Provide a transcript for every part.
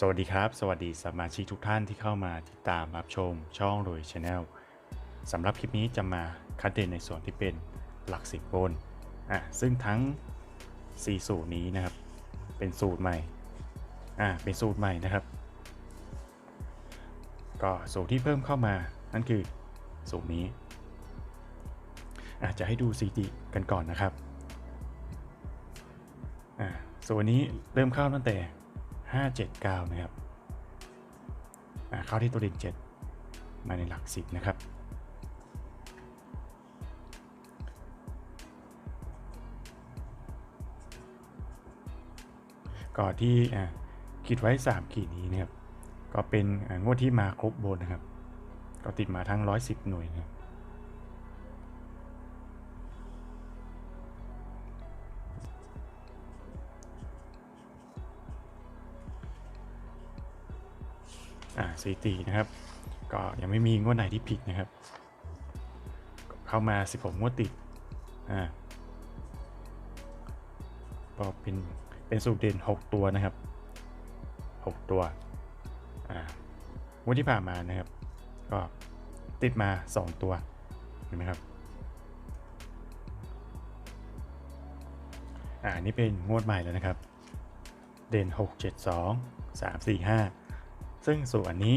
สวัสดีครับ สวัสดีสมาชิกทุกท่านที่เข้ามาติดตามรับชมช่องโดยช anel สำหรับคลิปนี้จะมาคัดเด่นในส่วนที่เป็นหลักสิบบนอะซึ่งทั้ง 4 สูตรนี้นะครับ เป็นสูตรใหม่อะเป็นสูตรใหม่นะครับ ก็สูตรที่เพิ่มเข้ามานั่นคือสูตรนี้อาจจะให้ดูสถิติกันก่อนนะครับอะส่วนนี้เริ่มเข้าตั้งแต่ 579 นะครับเข้าที่ตัวเด่น7 มาในหลัก 10 นะครับ ก่อนที่อะคิดไว้ 3 ขีดนี้นะครับ ก็เป็นงวดที่มาครบบนนะครับ ก็ติดมาทั้ง 110 หน่วยนะครับ อ่าสถิตินะครับ ก็ยังไม่มีงวดไหนที่ผิดนะครับ เข้ามา 16 งวดติดอ่าก็เป็นเป็นสูตรเด่น 6 ตัวนะครับ 6 ตัวอ่างวดที่ผ่านมานะครับ ก็ติดมา 2 ตัวเห็นไหมครับอ่านนี่เป็นงวดใหม่แล้วนะครับ เด่น 6 7 2 3 4 5 ซึ่งสูตรอันนี้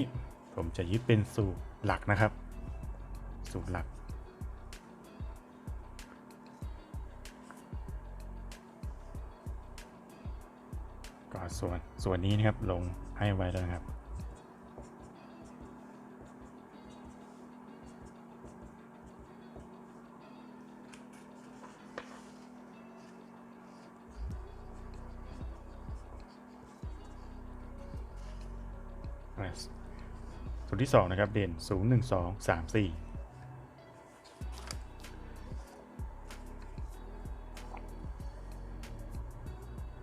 ผมจะยึดเป็นสูตรหลักนะครับ สูตรหลัก ก็ส่วนส่วนนี้นะครับลงให้ไว้แล้วนะครับ ที่ 2 นะครับ เด่น 0 1 2 3 4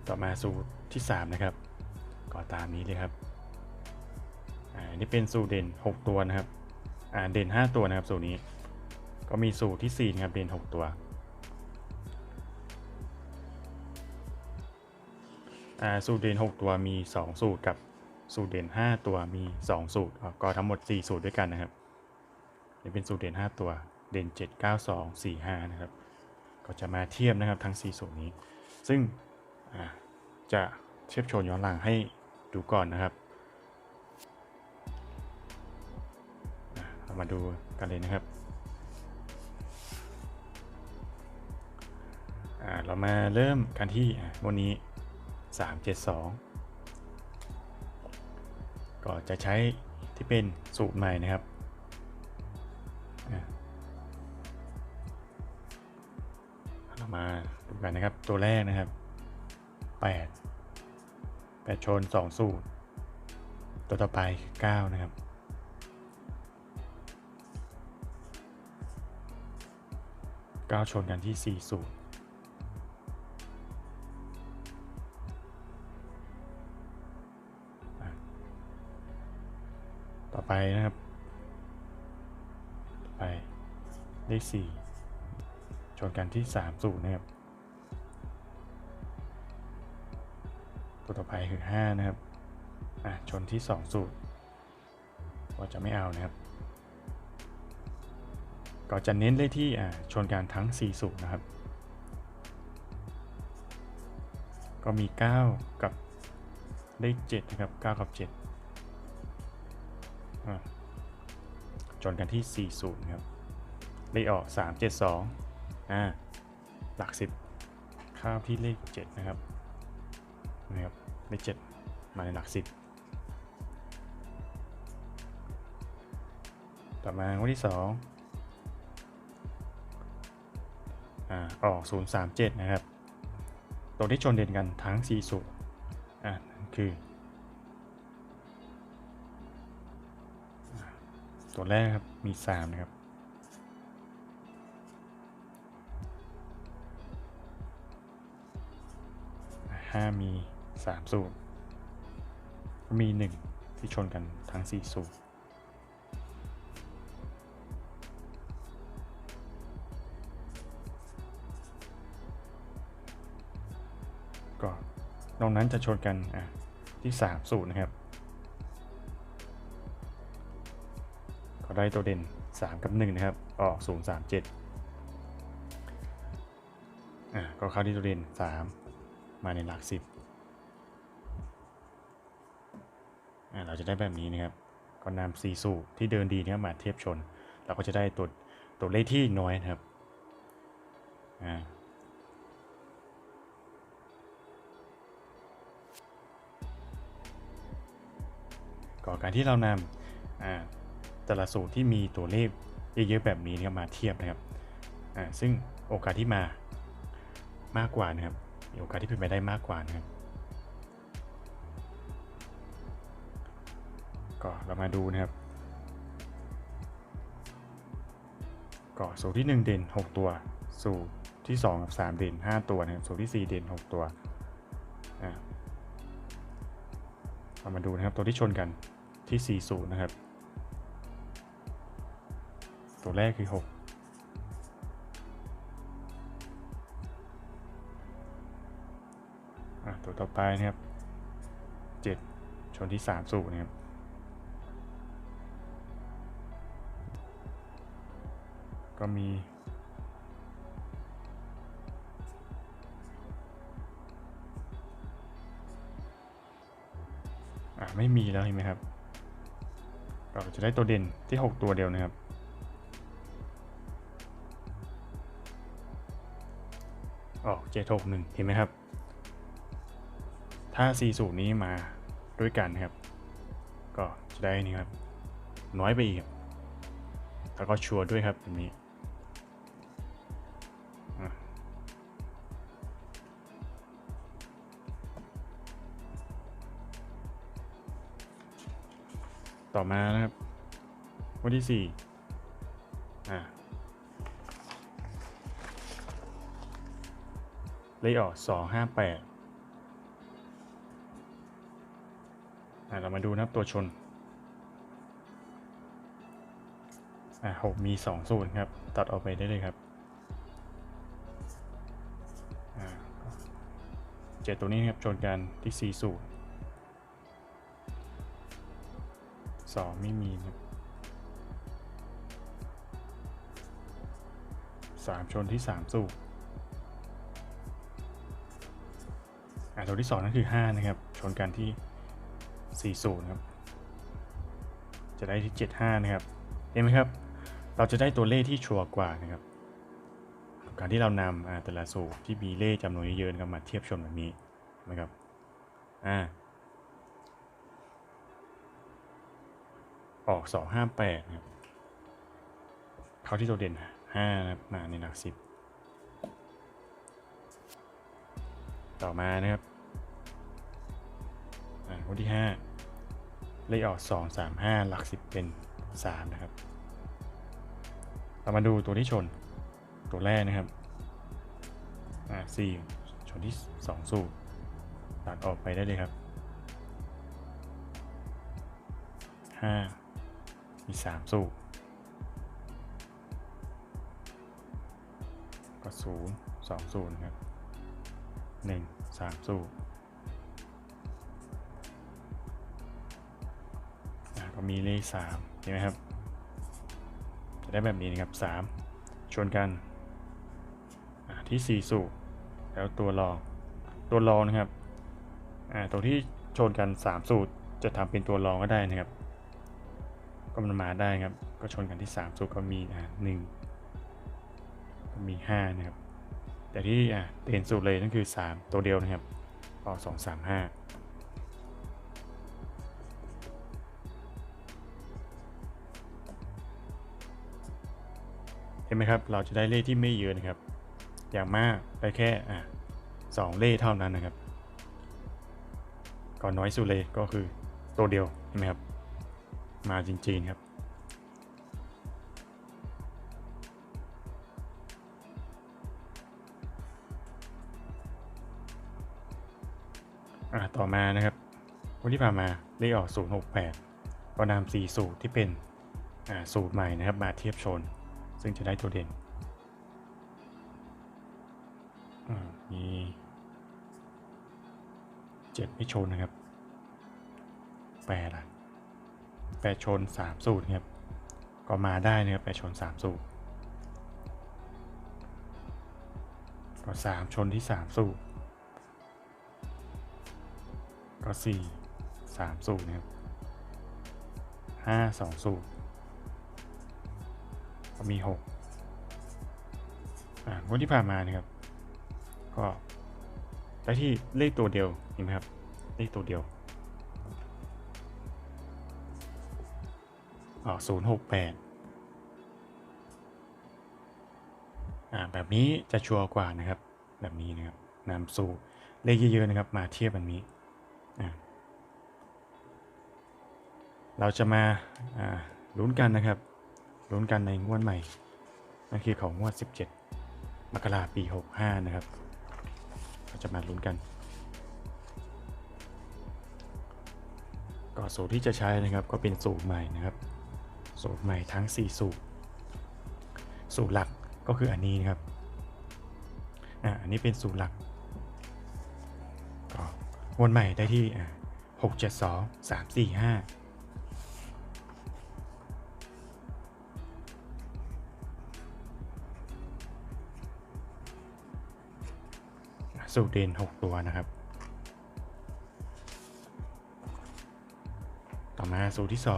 ต่อมาสูตรที่ 3 นะครับ ก็ตามนี้เลยครับอ่าอันนี่เป็นสูตรเด่น 6 ตัวนะครับอ่าเด่น 5 ตัวนะครับสูตรนี้ ก็มีสูตรที่ 4 นะครับ เด่น 6 ตัวอ่าสูตรเด่น 6 ตัวมี 2 สูตรกับ สูตรเด่น 5 ตัวมี 2 สูตรก็ทั้งหมด 4 สูตรด้วยกันนะครับนี่เป็นสูตรเด่น 5 ตัวเด่น 7 9 2 4 5 นะครับ ก็จะมาเทียบนะครับทั้ง 4 สูตรนี้ ซึ่งจะเทียบโชว์ย้อนหลังให้ดูก่อนนะครับเรามาดูกันเลยนะครับเรามาเริ่มกันที่วันนี้ 372 ก็จะใช้ที่เป็นสูตรใหม่นะครับเรามาดูกันนะครับตัวแรกนะครับ 8 8 ชน 2 สูตร ตัวต่อไปคือ9นะครับ9ชนกันที่4สูตร นะครับ ไปเลขสี่ชนกันที่สามสูตรนะครับ ตัวต่อไปคือห้านะครับอะชนที่สองสูตรก็จะไม่เอานะครับ ก็จะเน้นเลขที่อะชนกันทั้ง4สูตรนะครับ ก็มี 9 กับเลข7นะครับ 9 กับ7อะ จนกันที่ 40นะครับเลขออก 372อ่าหลัก 10 ข้ามที่เลข 7 นะครับนะครับเลข 7 มาในหลัก 10 ต่อมางวดที่ 2อ่าออก 037 นะครับ ตรงที่ชนเด่นกันทั้ง4สูตรอ่าคือ ตัวแรกครับ มี3นะครับ ห้ามี3สูตรมี1ที่ชนกันทั้ง4สูตรก็นอกนั้นจะชนกันอะที่3สูตรนะครับ ได้ตัวเด่น 3 กับ 1 นะครับ ออก 0 3 7อะก็เข้าที่ตัวเด่น 3 มาในหลัก 10อะเราจะได้แบบนี้นะครับ ก็นำ4สูตรที่เดินดีนะครับมาเทียบชน เราก็จะได้ตัวตัวเลขที่น้อยนะครับอ่าก็การที่เรานำอ่า แต่ละสูตรที่มีตัวเลขเยอะๆแบบนี้นะครับมาเทียบนะครับอ่าซึ่งโอกาสที่มามากกว่านะครับมีโอกาสที่เป็นไปได้มากกว่านะครับก็เรามาดูนะครับก็สูตรที่ 1 เด่น 6 ตัว สูตรที่ 2 กับ 3 เด่น 5 ตัวนะครับสูตรที่ 4 เด่น 6 ตัวอ่าเรามาดูนะครับตัวที่ชนกันที่40นะครับ ตัวแรกคือ6อะตัวต่อไปนะครับ 7 ชนที่3สูนะครับก็มีอะไม่มีแล้วเห็นไหมครับ เราจะได้ตัวเด่นที่ 6 ตัวเดียวนะครับ 761 เห็นไหมครับ ถ้า 4 สูตรนี้มาด้วยกันครับ ก็จะได้นี่ครับ น้อยไปอีกแล้วก็ชัวร์ด้วยครับแบบนี้ต่อมานะครับ วันที่ 4 เลขออก258อ่าเรามาดูนะครับตัวชนอ่าหกมีสองสูตรครับ ตัดออกไปได้เลยครับเจ็ดตัวนี้ครับชนกันที่สี่สูตรสองไม่มีนะครับสามชนที่สามสูต ตัวที่สองนั่นคือห้านะครับ ชนกันที่สี่สูตรครับ จะได้ที่เจ็ดห้านะครับ เห็นไหมครับ เราจะได้ตัวเลขที่ชัวร์กว่านะครับ การที่เรานำอ่าแต่ละสูตรที่มีเลขจำนวนเยอะๆนะครับมาเทียบชนแบบนี้นะครับ อ่า ออกสองห้าแปดครับ เข้าที่ตัวเด่นห้านะครับ มาในหลักสิบต่อมานะครับ อ่าวันที่ห้าเลขออกสองสามห้าหลักสิบเป็นสามนะครับ เรามาดูตัวที่ชนตัวแรกนะครับอ่าสี่ชนที่สองสูตรตัดออกไปได้เลยครับห้ามีสามสูตรก็ศูนสองสูตรนครับหนึ่งสามสูตร มีเลขสามเห็นไหมครับ จะได้แบบนี้นะครับ 3 ชนกันอ่าที่ 4 สูบแล้วตัวรองตัวรองนะครับตัวที่ชนกัน 3 สูตรจะทำเป็นตัวรองก็ได้นะครับ ก็มันมาได้ครับ ก็ชนกันที่ 3 สูตรก็มีอ่าหนึ่งก็มี 5 นะครับ แต่ที่อ่าเด่นสูตรเลยนั่นคือ 3 ตัวเดียวนะครับออก2 3 5 ไหมครับ เราจะได้เลขที่ไม่เยอะนะครับ อย่างมากได้แค่อะสองเลขเท่านั้นนะครับ ก่อนน้อยสุดเลยก็คือตัวเดียวเห็นไหมครับ มาจริงๆครับอะต่อมานะครับวันที่ผ่านมาเลขออก 068 ก็นำ4สูตรที่เป็นอ่าสูตรใหม่นะครับ มาเทียบชน ซึ่งจะได้ตัวเด่นมีเจ็ดไม่ชนนะครับแปดอะแปดชนสามสูตรครับ ก็มาได้นะครับไปชนสามสูบก็สามชนที่สามสูบก็สี่สามสูบนะครับห้าสองสูบก็ มีหกอ่างวดที่ผ่านมานะครับ ก็ได้ที่เลขตัวเดียวเห็นไหมครับ เลขตัวเดียวอ๋อศูนย์หกแปดอ่าแบบนี้จะชัวร์กว่านะครับ แบบนี้นะครับนำสู่เลขเยอะๆนะครับ มาเทียบแบบนี้อ่าเราจะมาอ่าลุ้นกันนะครับ ลุ้นกันในงวดใหม่นั่นคือของงวด 17 มกราปี 65 นะครับ ก็จะมาลุ้นกัน ก็สูตรที่จะใช้นะครับก็เป็นสูตรใหม่นะครับ สูตรใหม่ทั้ง 4 สูตร สูตรหลักก็คืออันนี้นะครับ อ่า อันนี้เป็นสูตรหลัก ก็วนใหม่ได้ที่หกเจ็ดสองสามสี่ห้า สูตรเด่น6 ตัวนะครับ ต่อมาสูตรที่2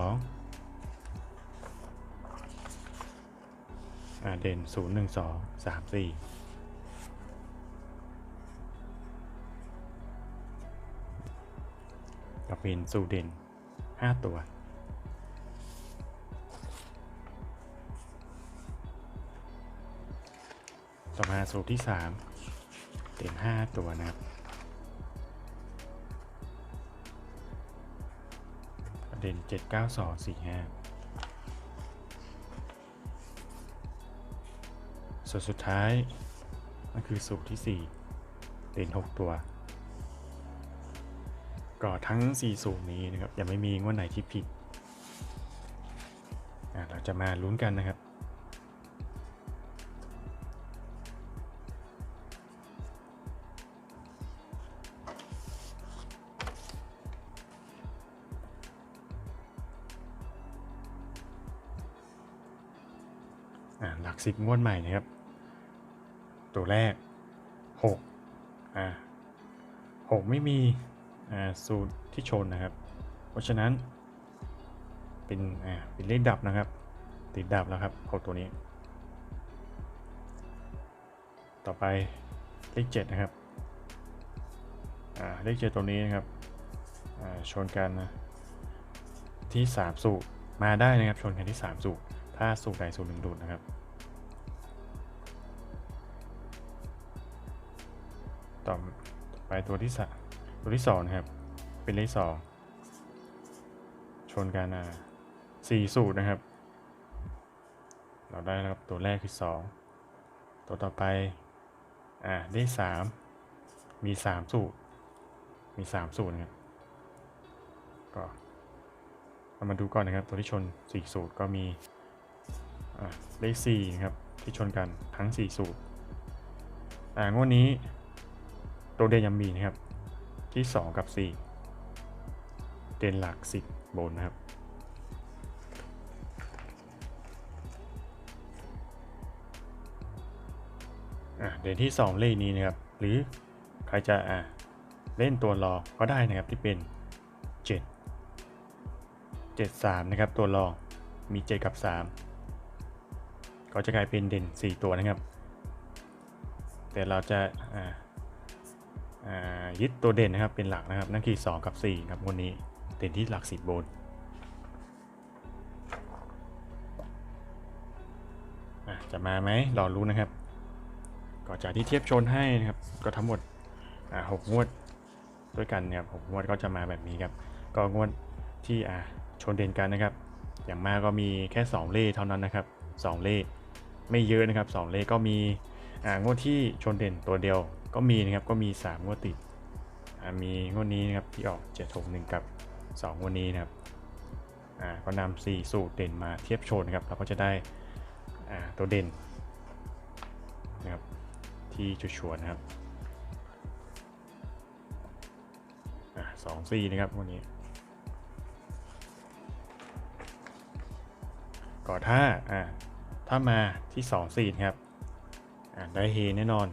อาเด่น 0 1 2 3 4ก็เป็นสูตรเด่น 5 ตัวต่อมาสูตรที่ 3 เด่น5ตัวนะครับเด่น7 9 2 4 5 ส่วนสุดท้ายนั่นคือสูตรที่ 4 เด่น 6 ตัวก็ทั้ง 4 สูตรนี้นะครับยังไม่มีงวดไหนที่ผิด เราจะมาลุ้นกันนะครับ สิบงวดใหม่นะครับ ตัวแรก6อ่า6ไม่มีอ่าสูตรที่ชนนะครับ เพราะฉะนั้น เป็นอ่าเป็นเลขดับนะครับ ติดดับแล้วครับหกตัวนี้ ต่อไปเลข7นะครับอ่าเลข7ตัวนี้นะครับอ่าชนกันนะที่ 3 สูตรมาได้นะครับชนกันที่ 3 สูตร ถ้าสูตรใดสูตรหนึ่งดูดนะครับ ตัวที่สตัวที่สองนะครับ เป็นเลขสองชนกันอะสี่สูตรนะครับ เราได้แล้วครับตัวแรกคือสองตัวต่อไปอ่าเลขสามมีสามสูตร มีสามสูตรนะครับก็เรามาดูก่อนนะครับ ตัวที่ชนสี่สูตรก็มีอ่าเลขสี่นะครับที่ชนกันทั้งสี่สูตรอ่างวดนี้ ตัวเด่นยังมีนะครับ ที่ 2 กับ 4 เด่นหลัก 10บนนะครับ เด่นที่ 2 เลขนี้นะครับ หรือใครจะอะเล่นตัวรอก็ได้นะครับที่เป็น 7 7 3 นะครับ ตัวรอมี 7 กับ 3 ก็จะกลายเป็นเด่น 4 ตัวนะครับ แต่เราจะอ่า ยึดตัวเด่นนะครับเป็นหลักนะครับนั่นคือ 2 กับ 4 ครับวันนี้เด่นที่หลักสิบบนจะมาไหมรอรู้นะครับก็จากที่เทียบชนให้นะครับ ก็ทั้งหมดหกงวดด้วยกันเนี่ยหกงวดก็จะมาแบบนี้ครับ ก็งวดที่ชนเด่นกันนะครับ อย่างมากก็มีแค่ 2 เลขเท่านั้นนะครับ 2 เลขไม่เยอะนะครับ 2 เลขก็มีงวดที่ชนเด่นตัวเดียว ก็มีนะครับก็มี 3 งวดติด มีงวดนี้นะครับที่ออก 7 6 1 กับ 2 งวดนี้นะครับอ่าก็นำ4สูตรเด่นมาเทียบโชนนะครับเราก็จะได้อ่าตัวเด่นนะครับที่จุดชวนๆนะครับอ่าสองสี่นะครับวันนี้ก็ถ้าอ่าถ้ามาที่2 4นะครับอ่าได้เฮแน่นอน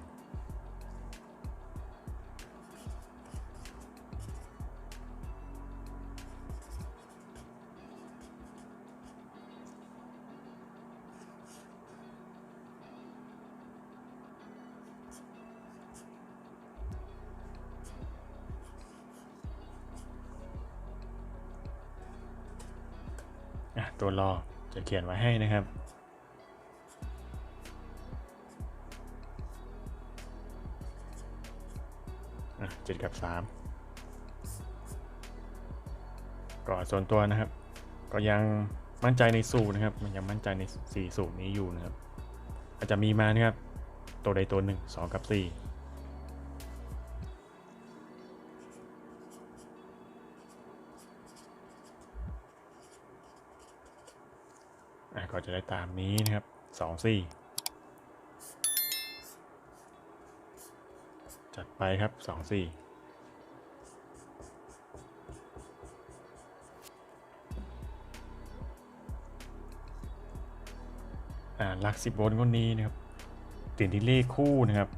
ตัวรอจะเขียนไว้ให้นะครับ เจ็ดกับสามก็ส่วนตัวนะครับ ก็ยังมั่นใจในสูตรนะครับ มันยังมั่นใจใน4สูตรนี้อยู่นะครับ อาจจะมีมานะครับ ตัวใดตัวหนึ่งสองกับ4 ก็จะได้ตามนี้นะครับสองสี่จัดไปครับสองสี่ลักสิบบนคนนี้นะครับติดที่เลขคู่นะครับ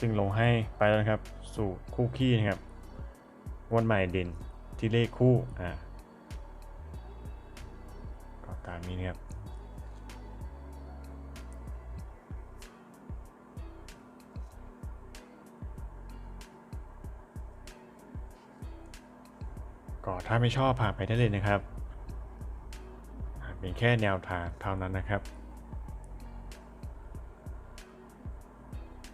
ซึ่งลงให้ไปแล้วนะครับ สู่คู่ขี้นะครับวันใหม่เด่นที่เลขคู่อ่าก็ตามนี้นะครับ ถ้าไม่ชอบผ่านไปได้เลยนะครับ เป็นแค่แนวทางเท่านั้นนะครับ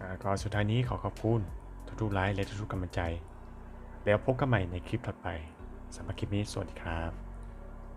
อ่าก็สุดท้ายนี้ขอขอบคุณทุกๆไลค์และทุกๆกำลังใจ แล้วพบกันใหม่ในคลิปถัดไปสำหรับคลิปนี้สวัสดีครับ